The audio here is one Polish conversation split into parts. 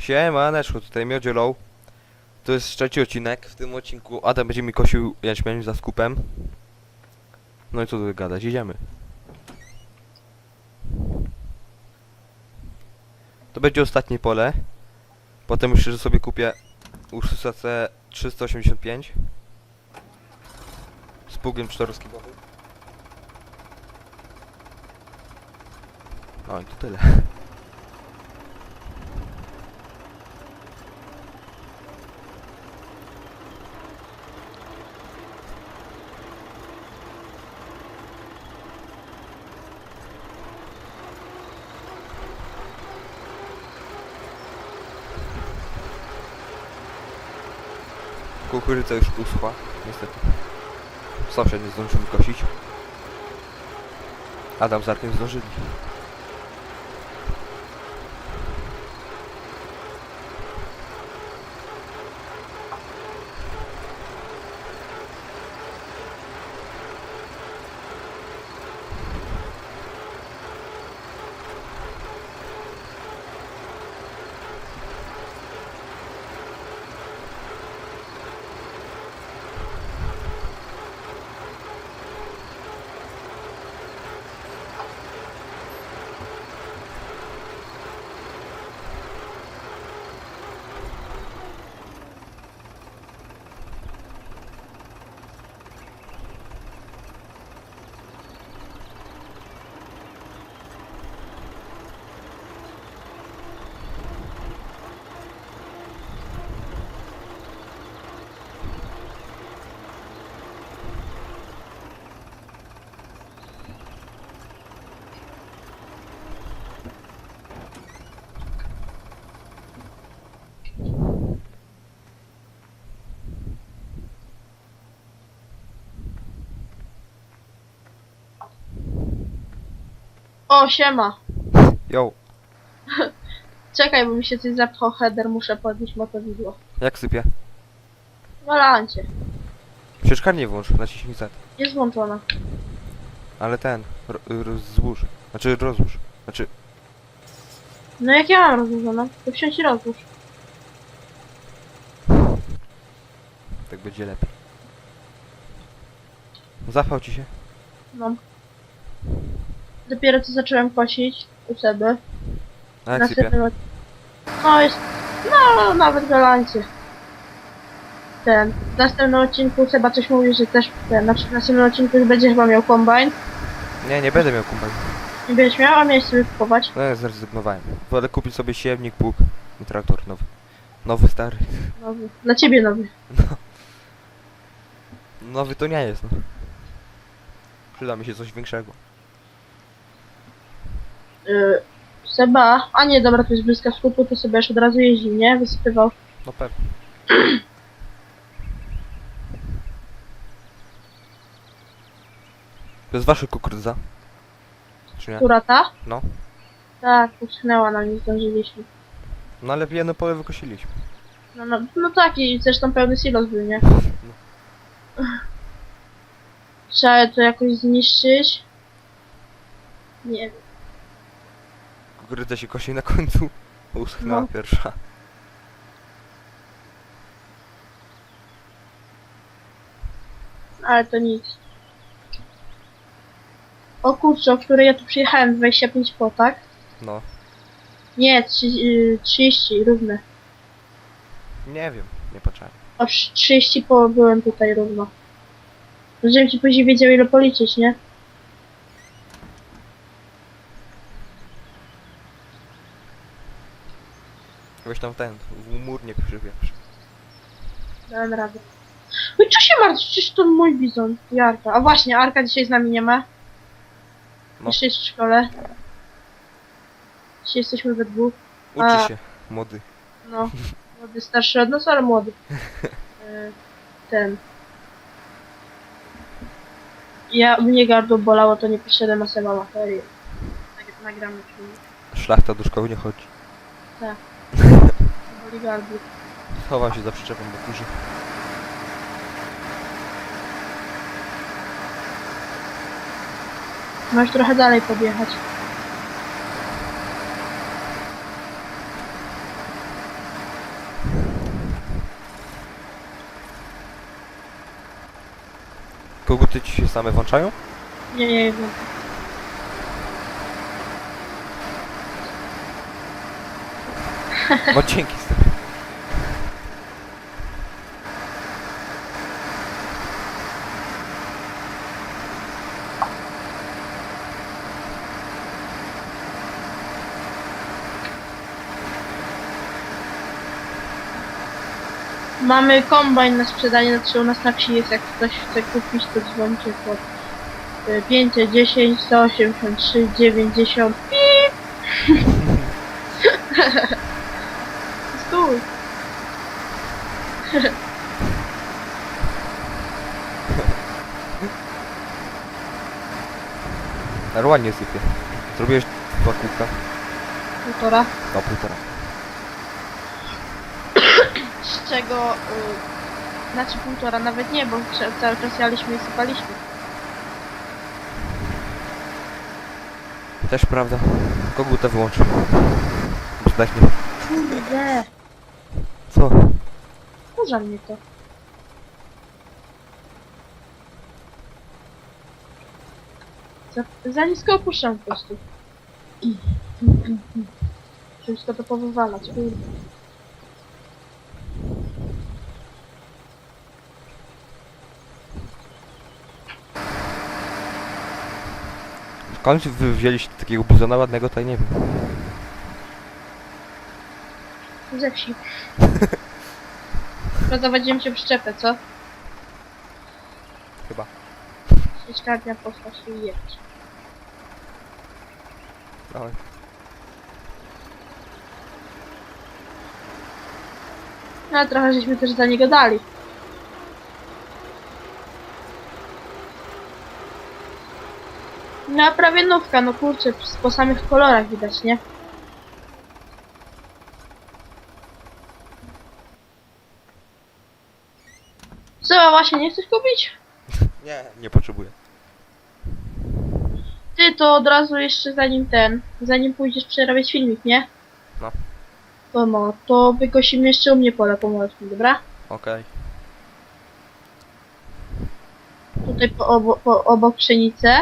Siemaneczko, tutaj Miodzielą. To jest trzeci odcinek. W tym odcinku Adam będzie mi kosił jaśmień za skupem. No i co tu gadać, idziemy. To będzie ostatnie pole. Potem myślę, że sobie kupię Ursusa C 385 z pługiem czteroskibowym. No i to tyle. Kukurydza już uschła, niestety. Sąsiad nie zdążył kosić. Adam z Arkiem zdążyli. O, siema. Jo, Czekaj, bo mi się coś zapchał header, muszę podnieść motowidło. jak sypie? Walancie. Przecież włącz, naciśnij Z. Jest włączona. Ale ten, ro, rozłóż. Znaczy rozłóż. Znaczy, No jak ja mam rozłożone? To wsiąść i rozłóż. tak będzie lepiej. Zapał ci się? No. Dopiero co zacząłem kosić u siebie. A jak sypie? Następnym od- No jest... No, nawet galancie. Ten. W następnym odcinku Seba coś mówił, że też ten. Znaczy w następnym odcinku już będzie chyba miał kombajn. Nie, nie będę miał kumpel. Nie będziesz miał, a miałeś sobie kupować. No ja zrezygnowałem. Wolę kupić sobie siewnik, pług i traktor nowy. Nowy, stary. Nowy. Dla ciebie nowy. Nowy to nie jest, no. Przyda mi się coś większego. Yy, Seba, a nie, dobra, to jest bliska skupu, to sobie już od razu jeździ, nie? Wysypywał. No pewnie. To jest wasza kukurydza? Czy nie? Która ta? No. Tak, uschnęła nam, nie zdążyliśmy. No ale jedno pole wykosiliśmy. No, no, no tak, i zresztą pełny silos był, nie? Trzeba to jakoś zniszczyć. Nie wiem. Kukurydza się kosi na końcu. Uschnęła No. pierwsza. ale to nic. O kurczę, o której ja tu przyjechałem, 25 po, tak? No. Nie, trzy- yy, 30, równe. Nie wiem, nie patrzałem. O trz- 30 po byłem tutaj równo. Żebym ci później wiedział ile policzyć, nie? Weź tam ten, w mur nie przywieprz. Dałem radę. No i co się martwisz? To mój bizon i Arka. A właśnie, Arka dzisiaj z nami nie ma. No. Jeszcze jest w szkole. Dzisiaj jesteśmy we dwóch. Uczy A. się, młody. No, młody, starszy od nas, ale młody. E, Ten. Ja, mnie gardło bolało, to nie poszedłem na seba materię. Nag- Nagramy filmik. Szlachta do szkoły nie chodzi. Boli Brygady. Chowam się za przyczepą do kurzy. Masz trochę dalej podjechać. Koguty ci się same włączają? Nie, nie, nie. No dzięki stary. Mamy kombajn na sprzedanie, znaczy u nas na wsi jest, jak ktoś chce kupić, to dzwońcie pod y, 510 183 90 ładnie sypie. Zrobiłeś dwa kółka? Półtora. No półtora. Z czego... Y, znaczy półtora, nawet nie, bo cały czas jaliśmy i sypaliśmy. Też prawda. Kogutę wyłączył. Przydać mnie. Kurde! Co? Kurza mnie to. Za, za nisko opuszczam po prostu. Wszystko to powywalać, kurde. Skąd wy wzięliście takiego buzona ładnego, to ja nie wiem. Ze wsi. Prowadziłem cię przyczepę, co? Chyba. Sieczkarnia poszła się i jechać. Dawaj. No trochę żeśmy też za niego dali. No prawie nówka, no kurczę, po samych kolorach widać, nie? Co, właśnie nie chcesz kupić? Nie. Nie potrzebuję. Ty to od razu jeszcze zanim ten, zanim pójdziesz przerabiać filmik, nie? No. To no, to wykosimy jeszcze u mnie pole pomorskie, dobra? Okej. Tutaj po, obo, po, obok pszenicę,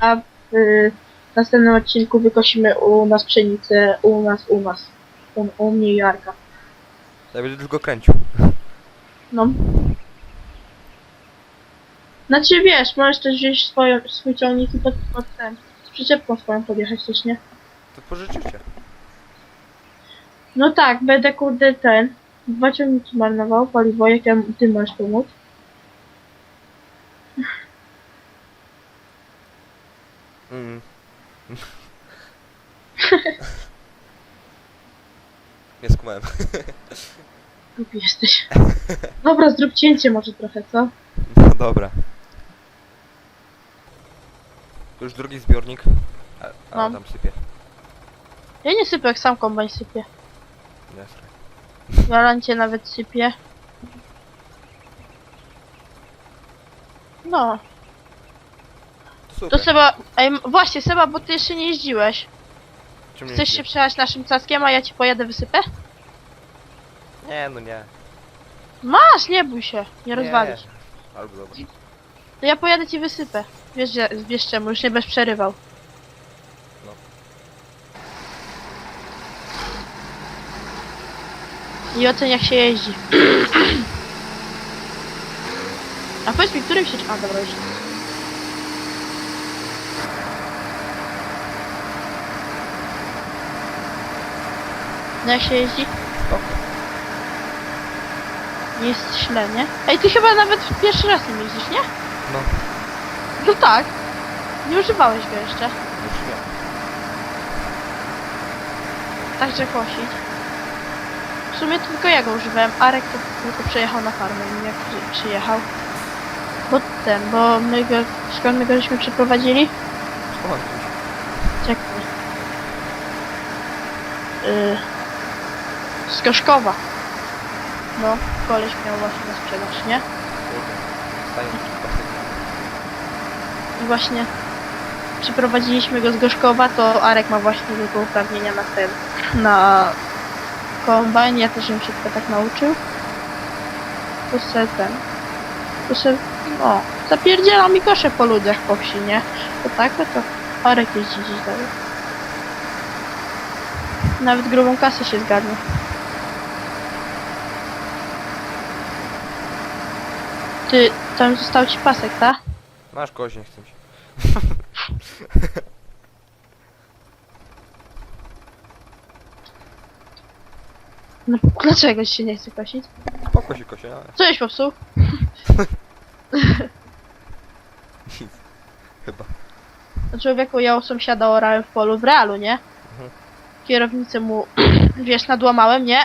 a w y, następnym odcinku wykosimy u nas pszenicę, u nas, u nas. U, u mnie i Jarka. Ja będę tylko kręcił. No. Znaczy wiesz, możesz też wziąć swoją, swój ciągnik i pod, pod ten, z przyczepką swoją podjechać też, nie? To pożyczycie. No tak, będę kurde ten. Dwa ciągniki marnował, paliwo, jak ja, ty możesz pomóc. Mm. Nie skumałem. Głupi jesteś. Dobra, zrób cięcie może trochę, co? No dobra. To już drugi zbiornik. A, a Mam. tam sypie. Ja nie sypię, jak sam kombajn sypie. Nie. Galancie nawet sypie. No, To to super. Seba, ej, m- właśnie Seba, bo ty jeszcze nie jeździłeś. Czym Chcesz się jeździ? przejechać naszym caskiem, a ja ci pojadę wysypę? Nie, no nie. Masz, nie bój się, nie rozwalisz. Albo dobra. To ja pojadę ci wysypę. Wiesz, że- wiesz czemu, już nie będziesz przerywał. No. I ocen jak się jeździ. A powiedz mi, którym się... A, dobra, już. No jak się jeździ? Spoko. Nie jest źle, nie? Ej, ty chyba nawet pierwszy raz jeździsz, nie? No, No tak. Nie używałeś go jeszcze. już nie. Także kosić. W sumie to tylko ja go używałem. Arek to tylko przejechał na farmę, nie wiem jak przy, przyjechał. Bo ten, bo my go, skąd my go żeśmy przeprowadzili? Chodź. Czekaj. Yy, z Gorzkowa. No, koleś miał właśnie na sprzedaż, nie? Staję I właśnie przyprowadziliśmy go z Gorzkowa, to Arek ma właśnie tylko uprawnienia na ten, na kombajn, ja też bym się tylko tak nauczył. To se ten, to se, no, zapierdziela mi kosze po ludziach po wsi, nie? To tak, to to Arek jeździ gdzieś dalej. Nawet grubą kasę się zgadnie. Ty, tam został ci pasek, tak? Masz nie chcę mi się. No dlaczego ci się nie chce kosić? Spoko się kosie, ale Co żeś popsuł? nic. Chyba. No człowieku, ja u sąsiada orałem w polu w realu, nie? Mhm. Kierownicę mu, wiesz, nadłamałem, nie?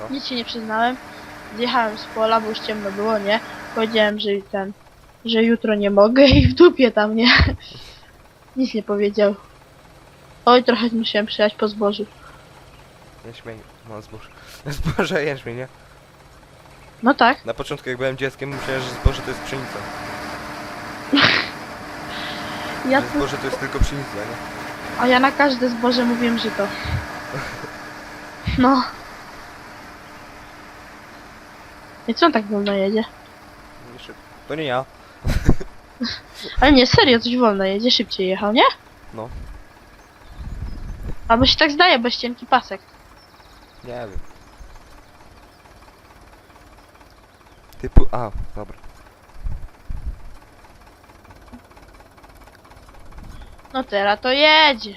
No. Nic się nie przyznałem. Zjechałem z pola, bo już ciemno było, nie? Powiedziałem, że ten, że jutro nie mogę i w dupie tam, nie? Nic nie powiedział. Oj, trochę musiałem przyjechać po zbożu. Jęczmień, no zboże. Zboże jęczmień, nie? No tak. Na początku jak byłem dzieckiem myślałem, że zboże to jest pszenica. Ja Że tu, zboże to jest tylko pszenica, nie? a ja na każde zboże mówiłem, że to. No. I co on tak wolno jedzie? Nie szybko. To nie ja. Ale nie, serio, coś wolno jedzie, szybciej jechał, nie? No. Albo się tak zdaje, bo jest cienki pasek. Nie wiem. Typu... A, dobra. No teraz to jedzie.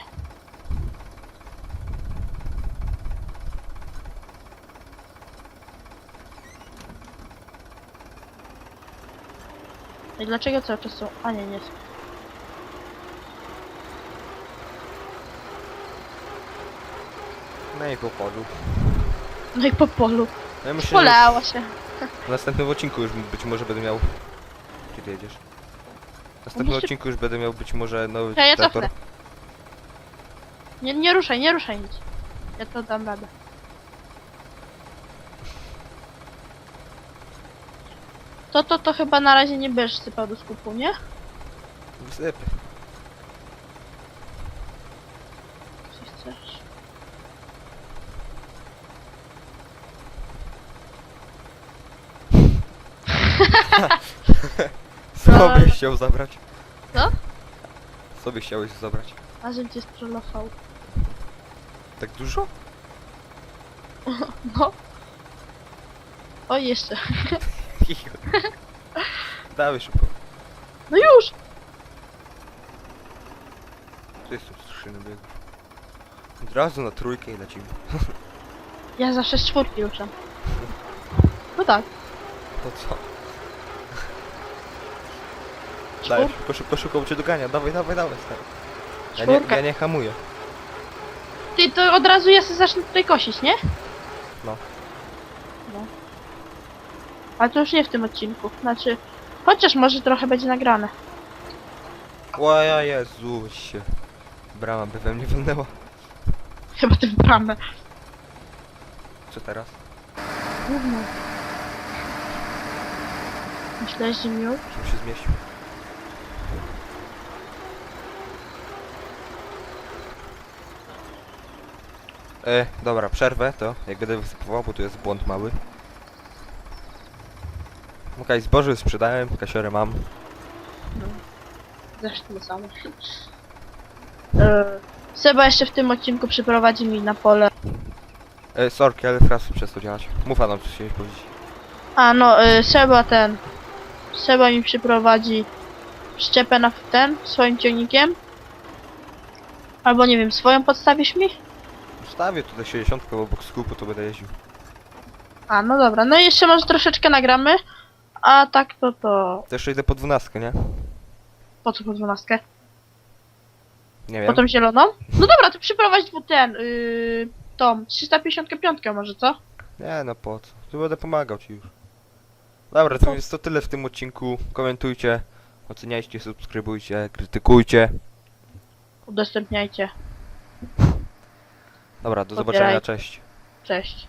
I dlaczego cały czas są... A nie, nie. No i po polu. No i po polu. No myślę, że Polało się. w następnym odcinku już być może będę miał... Gdzie ty jedziesz? W następnym Muszę- odcinku już będę miał być może nowy Ja, ja cofnę. Nie, nie ruszaj, nie ruszaj nic. Ja to dam radę. To, to, to chyba na razie nie będziesz sypał do skupu, nie? Wysypy. Co chcesz? Co byś chciał zabrać? Co? Co byś chciałeś zabrać? A żebym cię strollował. Tak dużo? No. O, jeszcze. Dawaj szybko. No już! Tu jest tu skrzyny biegu. Od razu na trójkę i lecimy. Ja zawsze z czwórki ruszam. No tak. To co? Daj, Czwór... szybko, szybko, szybko, bo cię dogania. Dawaj, dawaj, dawaj, stary. Ja nie, Czwórka. ja nie hamuję. Ty, to od razu ja sobie zacznę tutaj kosić, nie? No. Ale to już nie w tym odcinku. Znaczy... Chociaż może trochę będzie nagrane. Łaja, Jezu, się. Brama by we mnie walnęła. Chyba w bramę. Co teraz? Gówno. Myślałeś, że miód? Czym się zmieścił? E, dobra, przerwę to, jak będę wysypował, bo tu jest błąd mały. Okej, zboże sprzedałem, kasiorę mam. Zresztą to samo. E, Seba jeszcze w tym odcinku przyprowadzi mi na pole. E, sorki, ale teraz przez to działać. Mów nam, co chciałeś powiedzieć. A no, y, Seba ten. Seba mi przyprowadzi szczepę na ten swoim ciągnikiem. Albo nie wiem, swoją podstawisz mi? Wstawię tutaj 60 obok skupu, to będę jeździł. A no dobra, no i jeszcze może troszeczkę nagramy. A tak to to. To jeszcze idę po 12, nie? Po co po dwunastkę? Nie wiem. tą zieloną? No dobra, to przyprowadź tu ten. Yy, tą 355 może co? Nie no po co? Tu będę pomagał ci już. Dobra, to jest to tyle w tym odcinku. Komentujcie, oceniajcie, subskrybujcie, krytykujcie. Udostępniajcie. Dobra, do zobaczenia, cześć. Cześć.